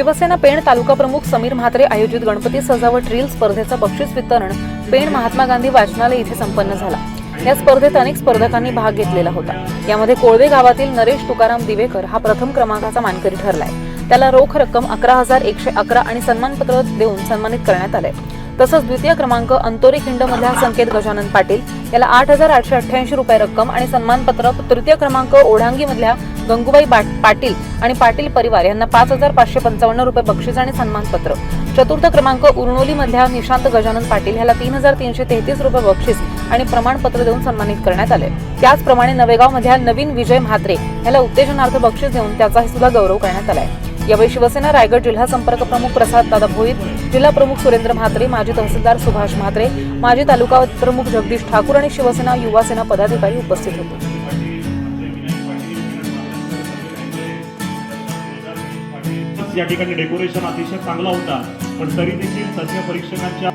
शिवसेना पेण तालुका प्रमुख समीर म्हात्रे आयोजित गणपती सजावट रील स्पर्धेचं बक्षीस वितरण पेण महात्मा गांधी वाचनालय इथे संपन्न झाला. या स्पर्धेत अनेक स्पर्धकांनी भाग घेतलेला होता. यामध्ये कोळवे गावातील नरेश तुकाराम दिवेकर हा प्रथम क्रमांकाचा मानकरी ठरलाय. त्याला रोख रक्कम अकरा हजार एकशे अकरा आणि सन्मानपत्र देऊन सन्मानित करण्यात आलंय. तसंच द्वितीय क्रमांक अंतोरी खिंड मधल्या संकेत गजानन पाटील याला आठ हजार आठशे अठ्ठ्याऐंशी रुपये रक्कम आणि सन्मानपत्र तृतीय क्रमांक ओढांगी मधल्या गंगूबाई पाटील आणि पाटील परिवार यांना पाच हजार पाचशे पंचावन्न रुपये बक्षीस आणि सन्मानपत्र. चतुर्थ क्रमांक उरणोली मधल्या निशांत गजानन पाटील ह्याला तीन हजार तीनशे तेहतीस रुपये बक्षीस आणि प्रमाणपत्र देऊन सन्मानित करण्यात आले. त्याचप्रमाणे नवेगाव मधल्या नवीन विजय म्हात्रे याला उत्तेजनार्थ बक्षीस देऊन त्याचाही सुद्धा गौरव करण्यात आलाय. यावेळी शिवसेना रायगड जिल्हा संपर्क प्रमुख प्रसाद दादा भोईर जिल्हा प्रमुख सुरेंद्र म्हात्रे माजी तहसीलदार सुभाष म्हात्रे माजी तालुका प्रमुख जगदीश ठाकूर आणि शिवसेना युवा सेना पदाधिकारी उपस्थित होते. या ठिकाणी डेकोरेशन अतिशय चांगला होता. पण तरी देखील सध्या परीक्षकांच्या